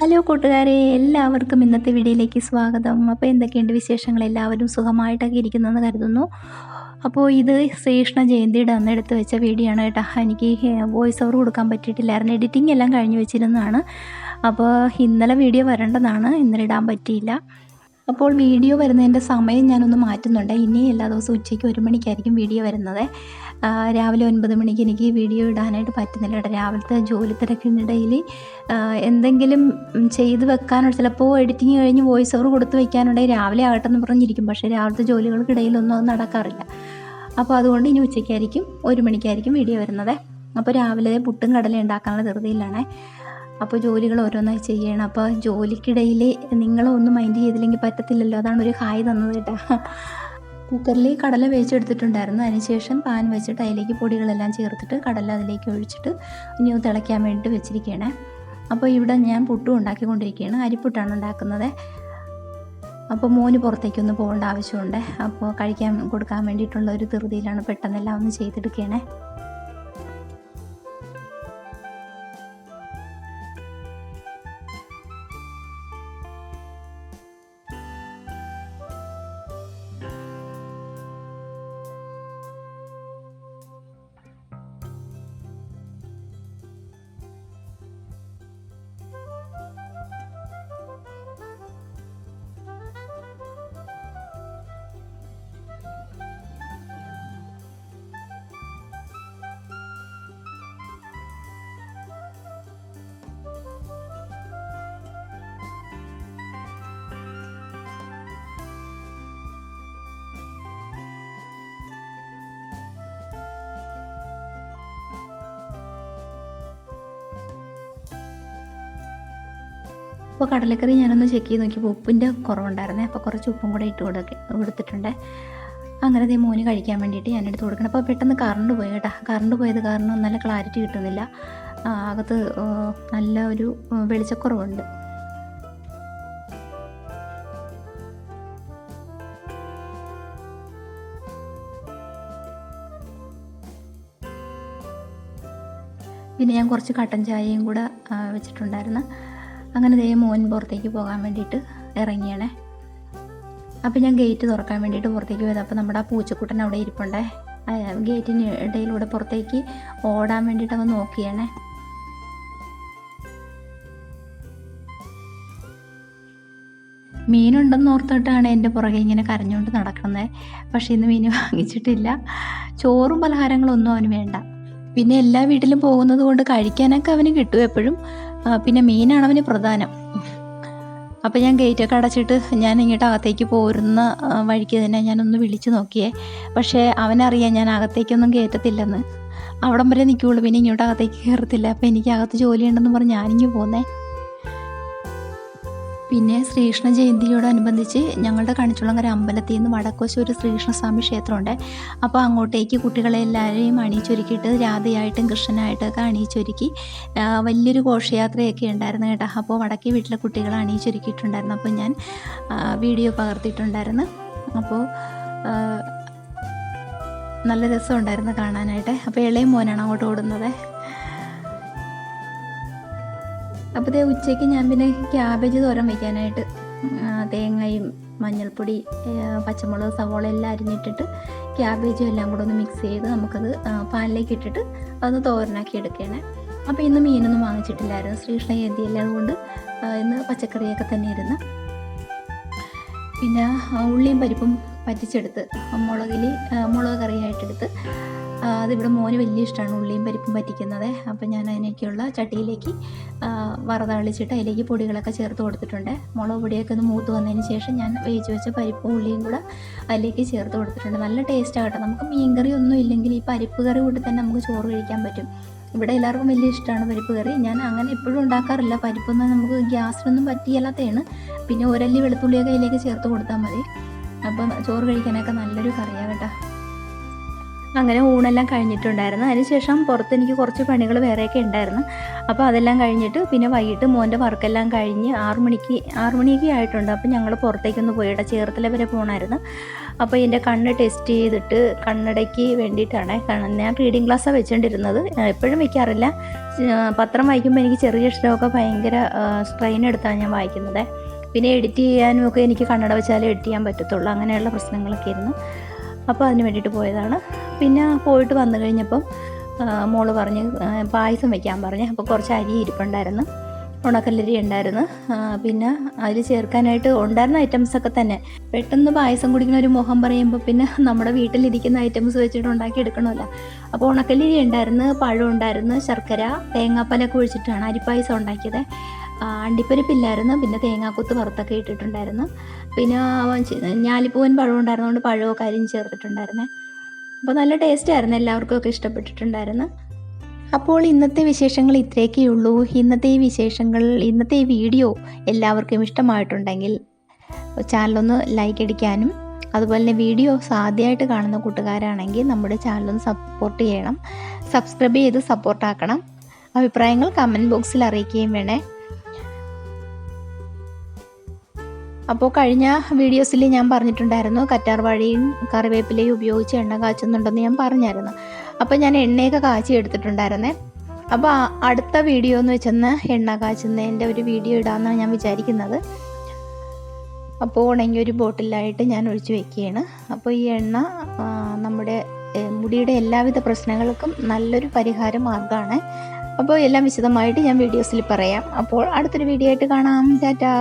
Hello കൂട്ടുകാരെ എല്ലാവർക്കും ഇന്നത്തെ വീഡിയോയിലേക്ക് സ്വാഗതം. അപ്പോൾ എന്തൊക്കെയുണ്ട് വിശേഷങ്ങൾ? എല്ലാവരും സുഖമായിട്ടൊക്കെ ഇരിക്കുന്നെന്ന് കരുതുന്നു. അപ്പോൾ ഇത് ശ്രീകൃഷ്ണ ജയന്തിയുടെ അന്ന് എടുത്ത് വെച്ച വീഡിയോ ആണ് കേട്ടോ. എനിക്ക് വോയിസ് ഓവർ കൊടുക്കാൻ പറ്റിയിട്ടില്ലായിരുന്നു. എഡിറ്റിംഗ് എല്ലാം കഴിഞ്ഞ് വെച്ചിരുന്നതാണ്. അപ്പോൾ ഇന്നലെ വീഡിയോ വരേണ്ടതാണ്. ഇന്നലെ ഇടാൻ പറ്റിയില്ല. അപ്പോൾ വീഡിയോ വരുന്നതിന്റെ സമയം ഞാനൊന്ന് മാറ്റുന്നുണ്ട്. ഇനി എല്ലാ ദിവസവും ഉച്ചയ്ക്ക് ഒരു മണിക്കായിരിക്കും വീഡിയോ വരുന്നത്. രാവിലെ ഒൻപത് മണിക്ക് എനിക്ക് വീഡിയോ ഇടാനായിട്ട് പറ്റുന്നില്ല കേട്ടോ. രാവിലത്തെ ജോലി തിരക്കിനിടയിൽ എന്തെങ്കിലും ചെയ്ത് വെക്കാനുള്ള ചിലപ്പോൾ എഡിറ്റിങ് കഴിഞ്ഞ് വോയിസ് ഓവർ കൊടുത്ത് വെക്കാനുണ്ടെങ്കിൽ രാവിലെ ആകട്ടെ എന്ന് പറഞ്ഞിരിക്കും. പക്ഷേ രാവിലത്തെ ജോലികൾക്കിടയിലൊന്നും അത് നടക്കാറില്ല. അപ്പോൾ അതുകൊണ്ട് ഇനി ഉച്ചയ്ക്കായിരിക്കും ഒരു മണിക്കായിരിക്കും വീഡിയോ വരുന്നത്. അപ്പോൾ രാവിലെ പുട്ടും കടലയും ഉണ്ടാക്കാനുള്ള ധൃതിയിലാണ്. അപ്പോൾ ജോലികൾ ഓരോന്നായി ചെയ്യണം. അപ്പോൾ ജോലിക്കിടയിൽ നിങ്ങളൊന്നും മൈൻഡ് ചെയ്തില്ലെങ്കിൽ പറ്റത്തില്ലല്ലോ. അതാണ് ഒരു ഹായ് തന്നത് കേട്ടോ. കുക്കറിൽ കടല വേവിച്ചെടുത്തിട്ടുണ്ടായിരുന്നു. അതിനുശേഷം പാൻ വെച്ചിട്ട് അതിലേക്ക് പൊടികളെല്ലാം ചേർത്തിട്ട് കടല അതിലേക്ക് ഒഴിച്ചിട്ട് ഇനി തിളയ്ക്കാൻ വേണ്ടിയിട്ട് വെച്ചിരിക്കുകയാണ് അപ്പോൾ ഇവിടെ ഞാൻ പുട്ടും ഉണ്ടാക്കിക്കൊണ്ടിരിക്കുകയാണ്. അരിപ്പുട്ടാണ് ഉണ്ടാക്കുന്നത്. അപ്പോൾ മോന് പുറത്തേക്കൊന്ന് പോകേണ്ട ആവശ്യമുണ്ട്. അപ്പോൾ കഴിക്കാൻ കൊടുക്കാൻ വേണ്ടിയിട്ടുള്ള ഒരു ധൃതിയിലാണ് പെട്ടെന്നെല്ലാം ഒന്ന് ചെയ്തെടുക്കുകയാണേ അപ്പോൾ കടലക്കറി ഞാനൊന്ന് ചെക്ക് ചെയ്ത് നോക്കിയപ്പോൾ ഉപ്പിന്റെ കുറവുണ്ടായിരുന്നേ. അപ്പോൾ കുറച്ച് ഉപ്പും കൂടെ ഇട്ട് കൊടുക്ക കൊടുത്തിട്ടുണ്ട്. അങ്ങനെ ദേ മോന് കഴിക്കാൻ വേണ്ടിയിട്ട് ഞാൻ എടുത്ത് കൊടുക്കണം. അപ്പോൾ പെട്ടെന്ന് കറണ്ട് പോയി കേട്ടോ. കറണ്ട് പോയത് കാരണം നല്ല ക്ലാരിറ്റി കിട്ടുന്നില്ല. അകത്ത് നല്ല ഒരു വെളിച്ചക്കുറവുണ്ട്. പിന്നെ ഞാൻ കുറച്ച് കട്ടൻ ചായയും കൂടെ വെച്ചിട്ടുണ്ടായിരുന്നു. അങ്ങനെ ദേ മോൻ പുറത്തേക്ക് പോകാൻ വേണ്ടിയിട്ട് ഇറങ്ങിയാണേ. അപ്പോൾ ഞാൻ ഗേറ്റ് തുറക്കാൻ വേണ്ടിയിട്ട് പുറത്തേക്ക് പോയത്. അപ്പോൾ നമ്മുടെ ആ പൂച്ചക്കുട്ടൻ അവിടെ ഇരിപ്പുണ്ടേ. ഗേറ്റിന് ഇടയിലൂടെ പുറത്തേക്ക് ഓടാൻ വേണ്ടിയിട്ട് അവൻ നോക്കിയാണേ. മീനുണ്ടെന്ന് ഓർത്തിട്ടാണ് എന്റെ പുറകെ ഇങ്ങനെ കരഞ്ഞുകൊണ്ട് നടക്കുന്നത് പക്ഷേ ഇന്ന് മീൻ വാങ്ങിച്ചിട്ടില്ല. ചോറും പലഹാരങ്ങളൊന്നും അവന് വേണ്ട. പിന്നെ എല്ലാ വീട്ടിലും പോകുന്നത് കൊണ്ട് കഴിക്കാനൊക്കെ അവന് കിട്ടും എപ്പോഴും. പിന്നെ മീനാണ് അവന് പ്രധാനം. അപ്പം ഞാൻ ഗേറ്റൊക്കെ അടച്ചിട്ട് ഞാൻ ഇങ്ങോട്ട് അകത്തേക്ക് പോരുന്ന വഴിക്ക് തന്നെ ഞാനൊന്ന് വിളിച്ചു നോക്കിയേ. പക്ഷേ അവനറിയാം ഞാൻ അകത്തേക്കൊന്നും കയറ്റത്തില്ലെന്ന്. അവിടം വരെ നിൽക്കുകയുള്ളൂ പിന്നെ ഇങ്ങോട്ട് അകത്തേക്ക് കയറത്തില്ല. അപ്പം എനിക്ക് അകത്ത് ജോലിയുണ്ടെന്ന് പറഞ്ഞ് ഞാനിങ്ങ് പോന്നേ. പിന്നെ ശ്രീകൃഷ്ണ ജയന്തിയോടനുബന്ധിച്ച് ഞങ്ങളുടെ കണിച്ചുളങ്ങര അമ്പലത്തിൽ നിന്ന് വടക്കോശ ഒരു ശ്രീകൃഷ്ണസ്വാമി ക്ഷേത്രമുണ്ട്. അപ്പോൾ അങ്ങോട്ടേക്ക് കുട്ടികളെ എല്ലാവരെയും അണിയിച്ചൊരുക്കിയിട്ട് രാധയായിട്ടും കൃഷ്ണനായിട്ടൊക്കെ അണിയിച്ചൊരുക്കി. വലിയൊരു ഘോഷയാത്രയൊക്കെ ഉണ്ടായിരുന്നു കേട്ടോ. അപ്പോൾ വടക്കേ വീട്ടിലെ കുട്ടികളെ അണിയിച്ചൊരുക്കിയിട്ടുണ്ടായിരുന്നു. അപ്പോൾ ഞാൻ വീഡിയോ പകർത്തിയിട്ടുണ്ടായിരുന്നു. അപ്പോൾ നല്ല രസമുണ്ടായിരുന്നു കാണാനായിട്ട്. അപ്പോൾ ഇളയ മോനാണ് അങ്ങോട്ട് ഓടുന്നത്. അപ്പോൾ ദേ ഉച്ചയ്ക്ക് ഞാൻ പിന്നെ ക്യാബേജ് തോരൻ വയ്ക്കാനായിട്ട് തേങ്ങയും മഞ്ഞൾപ്പൊടി പച്ചമുളക് സവോള എല്ലാം അരിഞ്ഞിട്ടിട്ട് ക്യാബേജും എല്ലാം കൂടെ ഒന്ന് മിക്സ് ചെയ്ത് നമുക്കത് പാലിലേക്ക് ഇട്ടിട്ട് അത് തോരനാക്കി എടുക്കണേ. അപ്പോൾ ഇന്ന് മീനൊന്നും വാങ്ങിച്ചിട്ടില്ലായിരുന്നു. ശ്രീകൃഷ്ണ ജയന്തിയല്ലേ അതുകൊണ്ട് ഇന്ന് പച്ചക്കറിയൊക്കെ തന്നെ ഇരുന്ന്. പിന്നെ ഉള്ളിയും പരിപ്പും പറ്റിച്ചെടുത്ത് മുളകിൽ മുളക് കറിയായിട്ടെടുത്ത് അതിവിടെ മോന് വലിയ ഇഷ്ടമാണ് ഉള്ളിയും പരിപ്പും പറ്റിക്കുന്നത്. അപ്പം ഞാൻ അതിനൊക്കെയുള്ള ചട്ടിയിലേക്ക് വറുതളിച്ചിട്ട് അതിലേക്ക് പൊടികളൊക്കെ ചേർത്ത് കൊടുത്തിട്ടുണ്ട്. മുളക് പൊടിയൊക്കെ ഒന്ന് മൂത്ത് വന്നതിന് ശേഷം ഞാൻ വേവിച്ച് വെച്ച പരിപ്പും ഉള്ളിയും കൂടെ അതിലേക്ക് ചേർത്ത് കൊടുത്തിട്ടുണ്ട്. നല്ല ടേസ്റ്റാണ് കേട്ടോ നമുക്ക് മീൻകറി ഒന്നും ഇല്ലെങ്കിൽ ഈ പരിപ്പ് കറി കൂട്ടി തന്നെ നമുക്ക് ചോറ് കഴിക്കാൻ പറ്റും. ഇവിടെ എല്ലാവർക്കും വലിയ ഇഷ്ടമാണ് പരിപ്പ് കറി. ഞാൻ അങ്ങനെ എപ്പോഴും ഉണ്ടാക്കാറില്ല. പരിപ്പൊന്നും നമുക്ക് ഗ്യാസിനൊന്നും പറ്റിയല്ലാത്തതാണ്. പിന്നെ ഒരല്ലി വെളുത്തുള്ളിയൊക്കെ അതിലേക്ക് ചേർത്ത് കൊടുത്താൽ മതി. അപ്പം ചോറ് കഴിക്കാനൊക്കെ നല്ലൊരു കറിയാണ് കേട്ടോ. അങ്ങനെ ഊണെല്ലാം കഴിഞ്ഞിട്ടുണ്ടായിരുന്നു. അതിനുശേഷം പുറത്ത് എനിക്ക് കുറച്ച് പണികൾ വേറെയൊക്കെ ഉണ്ടായിരുന്നു. അപ്പോൾ അതെല്ലാം കഴിഞ്ഞിട്ട് പിന്നെ വൈകിട്ട് മോന്റെ വർക്കെല്ലാം കഴിഞ്ഞ് ആറു മണിക്ക് ആറു മണിയൊക്കെ ആയിട്ടുണ്ട്. അപ്പോൾ ഞങ്ങൾ പുറത്തേക്കൊന്ന് പോയിട ചേർത്തല വരെ പോകണമായിരുന്നു അപ്പോൾ എന്റെ കണ്ണ് ടെസ്റ്റ് ചെയ്തിട്ട് കണ്ണടയ്ക്ക് വേണ്ടിയിട്ടാണ്. ഞാൻ റീഡിങ് ക്ലാസ്സാണ് വെച്ചുകൊണ്ടിരുന്നത് എപ്പോഴും വയ്ക്കാറില്ല പത്രം വായിക്കുമ്പോൾ എനിക്ക് ചെറിയ അക്ഷരമൊക്കെ ഭയങ്കര സ്ട്രെയിൻ എടുത്താണ് ഞാൻ വായിക്കുന്നത്. പിന്നെ എഡിറ്റ് ചെയ്യാനും ഒക്കെ എനിക്ക് കണ്ണട വെച്ചാലേ എഡിറ്റ് ചെയ്യാൻ പറ്റത്തുള്ളൂ. അങ്ങനെയുള്ള പ്രശ്നങ്ങളൊക്കെ ആയിരുന്നു. അപ്പോൾ അതിന് വേണ്ടിയിട്ട് പോയതാണ്. പിന്നെ പോയിട്ട് വന്നു കഴിഞ്ഞപ്പം മോൾ പറഞ്ഞ് പായസം വയ്ക്കാൻ പറഞ്ഞ്. അപ്പോൾ കുറച്ച് അരി ഇരിപ്പുണ്ടായിരുന്നു. ഉണക്കല്ലരി ഉണ്ടായിരുന്നു. പിന്നെ അതിൽ ചേർക്കാനായിട്ട് ഉണ്ടായിരുന്ന ഐറ്റംസ് ഒക്കെ തന്നെ. പെട്ടെന്ന് പായസം കുടിക്കുന്ന ഒരു മുഖം പറയുമ്പോൾ പിന്നെ നമ്മുടെ വീട്ടിലിരിക്കുന്ന ഐറ്റംസ് വെച്ചിട്ട് ഉണ്ടാക്കി എടുക്കണമല്ലോ. അപ്പോൾ ഉണക്കല്ലരി ഉണ്ടായിരുന്നു പഴം ഉണ്ടായിരുന്നു ശർക്കര തേങ്ങാപ്പാലൊക്കെ ഒഴിച്ചിട്ടാണ് അരിപ്പായസം ഉണ്ടാക്കിയത്. അണ്ടിപ്പരിപ്പില്ലായിരുന്നു പിന്നെ തേങ്ങാക്കൊത്ത് വറുത്തൊക്കെ ഇട്ടിട്ടുണ്ടായിരുന്നു. പിന്നെ ഞാലിപ്പൂവൻ പഴം ഉണ്ടായിരുന്നതുകൊണ്ട് പഴമൊക്കെ അരിഞ്ഞ് ചേർത്തിട്ടുണ്ടായിരുന്നേ. അപ്പോൾ നല്ല ടേസ്റ്റ് ആയിരുന്നു എല്ലാവർക്കും ഒക്കെ ഇഷ്ടപ്പെട്ടിട്ടുണ്ടായിരുന്നു. അപ്പോൾ ഇന്നത്തെ വിശേഷങ്ങൾ ഇത്രയൊക്കെ ഉള്ളൂ. ഇന്നത്തെ ഈ വിശേഷങ്ങൾ ഇന്നത്തെ ഈ വീഡിയോ എല്ലാവർക്കും ഇഷ്ടമായിട്ടുണ്ടെങ്കിൽ ചാനലൊന്ന് ലൈക്ക് അടിക്കാനും അതുപോലെ തന്നെ വീഡിയോസ് ആദ്യമായിട്ട് കാണുന്ന കൂട്ടുകാരാണെങ്കിൽ നമ്മുടെ ചാനലൊന്ന് സപ്പോർട്ട് ചെയ്യണം. സബ്സ്ക്രൈബ് ചെയ്ത് സപ്പോർട്ടാക്കണം അഭിപ്രായങ്ങൾ കമന്റ് ബോക്സിൽ അറിയിക്കുകയും വേണേ. അപ്പോൾ കഴിഞ്ഞ വീഡിയോസിൽ ഞാൻ പറഞ്ഞിട്ടുണ്ടായിരുന്നു കറ്റാർവാഴിയും കറിവേപ്പിലയും ഉപയോഗിച്ച് എണ്ണ കാച്ചുന്നുണ്ടെന്ന് ഞാൻ പറഞ്ഞായിരുന്നു. അപ്പോൾ ഞാൻ എണ്ണയൊക്കെ കാച്ചി എടുത്തിട്ടുണ്ടായിരുന്നേ. അപ്പോൾ അടുത്ത വീഡിയോ എന്ന് വെച്ചെന്ന് എണ്ണ കാച്ചുന്നതിന്റെ ഒരു വീഡിയോ ഇടാമെന്നാണ് ഞാൻ വിചാരിക്കുന്നത്. അപ്പോൾ ഉണങ്ങിയ ഒരു ബോട്ടിലായിട്ട് ഞാൻ ഒഴിച്ച് വെക്കുകയാണ്. അപ്പോൾ ഈ എണ്ണ നമ്മുടെ മുടിയുടെ എല്ലാവിധ പ്രശ്നങ്ങൾക്കും നല്ലൊരു പരിഹാര മാർഗമാണ്. അപ്പോൾ എല്ലാം വിശദമായിട്ട് ഞാൻ വീഡിയോസിൽ പറയാം. അപ്പോൾ അടുത്തൊരു വീഡിയോ ആയിട്ട് കാണാം. ടാറ്റാ.